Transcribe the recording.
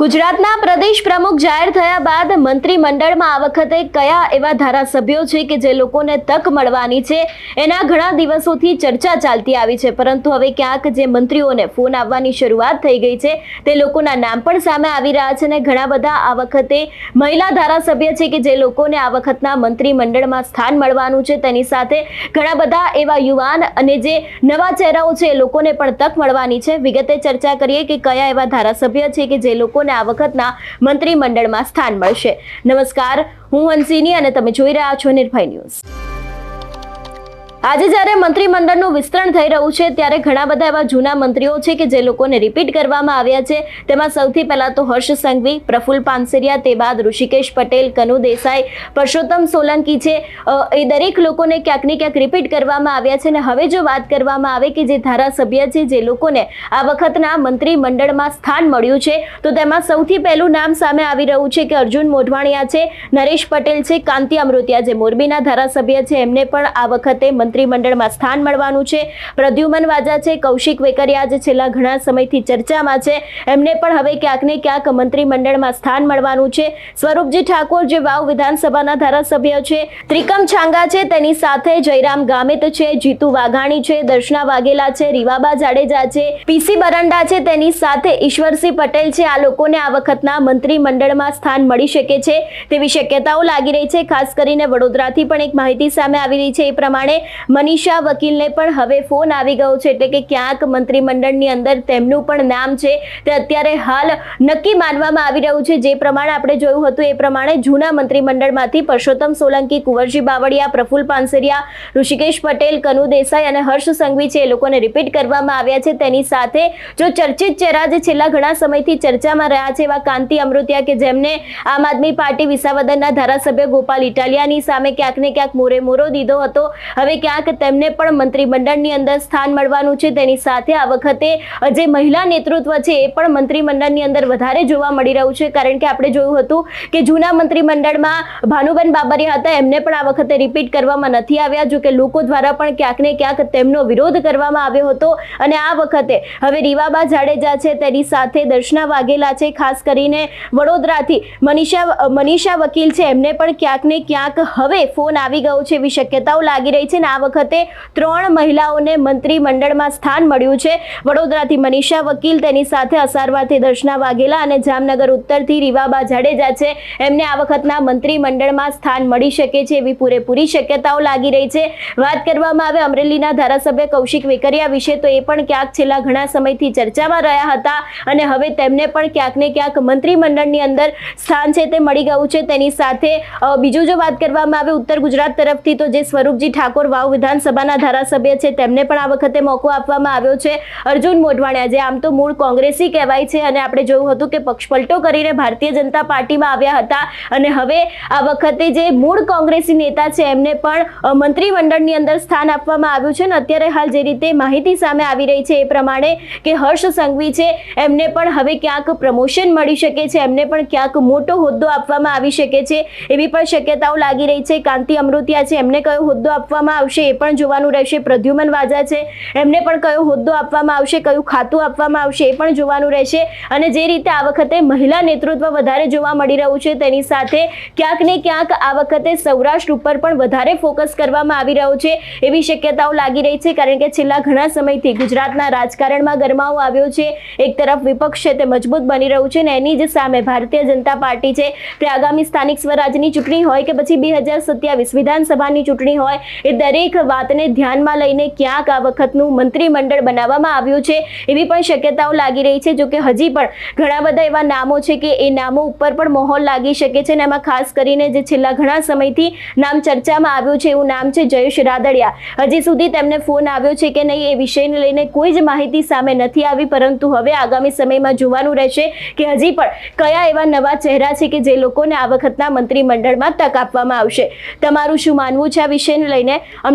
ગુજરાતના પ્રદેશ પ્રમુખ જાહેર થયા બાદ મંત્રીમંડળમાં આ વખતે કયા એવા ધારાસભ્યો છે કે જે લોકોને તક મળવાની છે, એના ઘણા દિવસોથી ચર્ચા ચાલતી આવી છે. પરંતુ હવે ક્યાંક જે મંત્રીઓને ફોન આવવાની શરૂઆત થઈ ગઈ છે, તે લોકોના નામ પણ સામે આવી રહ્યા છે અને ઘણા બધા આ વખતે મહિલા ધારાસભ્ય છે કે જે લોકોને આ વખતના મંત્રીમંડળમાં સ્થાન મળવાનું છે, તેની સાથે ઘણા બધા એવા યુવાન અને જે નવા ચહેરાઓ છે, એ લોકોને પણ તક મળવાની છે. વિગતે ચર્ચા કરીએ કે કયા એવા ધારાસભ્ય છે કે જે લોકોને આ વખતના મંત્રીમંડળમાં સ્થાન મળશે. નમસ્કાર, હું હંસિની અને તમે જોઈ રહ્યા છો નિર્ભય ન્યૂઝ. આજે જ્યારે મંત્રીમંડળનું વિસ્તરણ થઈ રહ્યું છે, ત્યારે ઘણા બધા એવા જૂના મંત્રીઓ છે કે જે લોકોને રિપીટ કરવામાં આવ્યા છે. તેમાં સૌથી પહેલા તો હર્ષ સંઘવી પ્રફુલ પાનસેરિયા, તે બાદ ઋષિકેશ પટેલ, કનુ દેસાઈ, પરસોત્તમ સોલંકી છે. એ દરેક લોકોને ક્યાંક ને ક્યાંક રિપીટ કરવામાં આવ્યા છે અને હવે જો વાત કરવામાં આવે કે જે ધારાસભ્ય છે, જે લોકોને આ વખતના મંત્રીમંડળમાં સ્થાન મળ્યું છે, તો તેમાં સૌથી પહેલું નામ સામે આવી રહ્યું છે કે અર્જુન મોઢવાણિયા છે, નરેશ પટેલ છે, કાંતિ અમૃતિયા જે મોરબીના ધારાસભ્ય છે, એમને પણ આ વખતે મંત્રીમંડળમાં સ્થાન મળવાનું છે. પ્રદ્યુમન વાજા છે, કૌશિક વેકરિયા જે છેલ્લા ઘણા સમયથી ચર્ચામાં છે. એમને પણ હવે ક્યાંક ને ક્યાંક મંત્રીમંડળમાં સ્થાન મળવાનું છે. સ્વરૂપજી ઠાકોર જે વાવ વિધાનસભાના ધારાસભ્ય છે, ત્રિકમ છાંગા છે, તેની સાથે જયરામ ગામિત છે, જીતુ વાઘાણી છે, દર્શના વાઘેલા છે, રીવાબા જાડેજા છે પીસી બરંડા છે, તેની સાથે ઈશ્વરસિંહ પટેલ છે. આ લોકોને આ વખતના મંત્રીમંડળમાં સ્થાન મળી શકે છે તેવી શક્યતાઓ લાગી રહી છે. ખાસ કરીને વડોદરાથી પણ એક માહિતી સામે આવી રહી છે. એ પ્રમાણે મનીષા વકીલને પણ હવે ફોન આવી ગયો છે એટલે કે ક્યાંક મંત્રીમંડળની અંદર તેમનું પણ નામ છે તે અત્યારે હાલ નક્કી માનવામાં આવી રહ્યું છે. જે પ્રમાણે આપણે જોયું હતું એ પ્રમાણે જૂના મંત્રીમંડળમાંથી પરસોત્તમ સોલંકી, કુંવરજી બાવળિયા, પ્રફુલ પાનસરિયા, ઋષિકેશ પટેલ, કનુ દેસાઈ અને હર્ષ સંઘવી છે એ લોકોને રિપીટ કરવામાં આવ્યા છે. તેની સાથે જો ચર્ચિત ચહેરા જે છેલ્લા ઘણા સમયથી ચર્ચામાં રહ્યા છે એવા કાંતિ અમૃતિયા કે જેમને આમ આદમી પાર્ટી વિસાવદરના ધારાસભ્ય ગોપાલ ઇટાલિયાની સામે ક્યાંક ને ક્યાંક મોરે મોરો દીધો હતો. હવે ક્યાંક તેમને પણ મંત્રીમંડળની અંદર સ્થાન મળવાનું છે. તેની સાથે આ વખતે જે મહિલા નેતૃત્વ છે એ પણ મંત્રીમંડળની અંદર વધારે જોવા મળી રહ્યું છે. કારણ કે આપણે જોયું હતું કે જૂના મંત્રીમંડળમાં ભાનુબેન બાબરિયા હતા. એમને પણ આ વખતે રિપીટ કરવામાં નથી આવ્યા. જો કે લોકો દ્વારા પણ ક્યાંક ને ક્યાંક તેમનો વિરોધ કરવામાં આવ્યો હતો. અને આ વખતે, હવે રીવાબા જાડેજા છે તેની સાથે દર્શના વાઘેલા છે. ખાસ કરીને વડોદરાથી મનીષા મનીષા વકીલ છે. એમને પણ ક્યાંક ને ક્યાંક હવે ફોન આવી ગયો છે એવી શક્યતાઓ લાગી રહી છે. અને આ વખતે ત્રણ મહિલાઓને મંત્રીમંડળમાં સ્થાન મળ્યું છે. વડોદરાથી મનીષા વકીલ તેની સાથે અસારવાથી દર્શના વાઘેલા અને જામનગર ઉત્તરથી રીવાબા જાડેજા છે. એમને આ વખતના મંત્રીમંડળમાં સ્થાન મળી શકે છે એવી પૂરેપૂરી શક્યતાઓ લાગી રહી છે. વાત કરવામાં આવે અમરેલીના ધારાસભ્ય કૌશિક વેકરિયા વિશે તો એ પણ ક્યાંક છેલ્લા ઘણા સમયથી ચર્ચામાં રહ્યા હતા અને હવે તેમને પણ ક્યાંક ને ક્યાંક મંત્રીમંડળની અંદર સ્થાન છે તે મળી ગયું છે. તેની સાથે બીજું જો વાત કરવામાં આવે ઉત્તર ગુજરાત તરફથી તો જે સ્વરૂપજી ઠાકોર વાવ વિધાનસભાના ધારાસભ્ય છે, તેમને પણ આ વખતે મોકો આપવામાં આવ્યો છે. અર્જુન મોઢવાણિયા જે આમ તો મૂળ કોંગ્રેસી કહેવાય છે અને આપણે જોયું હતું કે પક્ષપલટો કરીને ભારતીય જનતા પાર્ટીમાં આવ્યા હતા અને હવે આ વખતે જે મૂળ કોંગ્રેસી નેતા છે, એમને પણ મંત્રીમંડળની અંદર સ્થાન આપવામાં આવ્યું છે અને અત્યારે હાલ જે રીતે માહિતી સામે આવી રહી છે એ પ્રમાણે કે હર્ષ સંઘવી છે, એમને પણ હવે ક્યાંક પ્રમોશન મળી શકે છે, એમને પણ ક્યાંક મોટો હોદ્દો આપવામાં આવી શકે છે એવી પણ શક્યતાઓ લાગી રહી છે. કાંતિ અમૃતિયા છે, એમને કયો હોદ્દો આપવામાં આવશે? એ પણ જોવાનું રહેશે. પ્રદ્યુમન વાજા છે. એમને પણ કયો હોદ્દો આપવામાં આવશે, કયું ખાતું આપવામાં આવશે એ પણ જોવાનું રહેશે. અને જે રીતે આ વખતે મહિલા નેતૃત્વ વધારે જોવા મળી રહ્યું છે તેની સાથે ક્યાંક ને ક્યાંક આ વખતે સૌરાષ્ટ્ર ઉપર પણ વધારે ફોકસ કરવામાં આવી રહ્યો છે એવી શક્યતાઓ લાગી રહી છે. કારણ કે છેલ્લા ઘણા સમયથી ગુજરાતના રાજકારણમાં ગરમાવો આવ્યો છે. એક તરફ વિપક્ષ છે તે મજબૂત બની રહ્યું છે ને એની જ સામે ભારતીય જનતા પાર્ટી છે તે આગામી સ્થાનિક સ્વરાજની ચૂંટણી હોય કે પછી બે વિધાનસભાની ચૂંટણી હોય એ દરેક વાતને ધ્યાનમાં લઈને ક્યાંક આ વખતનું મંત્રીમંડળ બનાવવામાં આવ્યું છે, એવી પણ શક્યતાઓ લાગી રહી છે જો કે હજી પણ ઘણા બધા એવા નામો છે કે એ નામો ઉપર પણ માહોલ લાગી શકે છે અને એમાં ખાસ કરીને જે છેલ્લા ઘણા સમયથી નામ ચર્ચામાં આવ્યું છે, એવું નામ છે જયેશ રાદડિયા. હજી સુધી તેમને ફોન આવ્યો છે કે નહીં એ વિષયને લઈને કોઈ જ માહિતી સામે નથી આવી, પરંતુ હવે આગામી સમયમાં જોવાનું રહેશે કે હજી પણ કયા એવા નવા ચહેરા છે કે જે લોકોને આ વખતના મંત્રીમંડળમાં તક આપવામાં આવશે. તમારું શું માનવું છે આ વિષયને લઈને?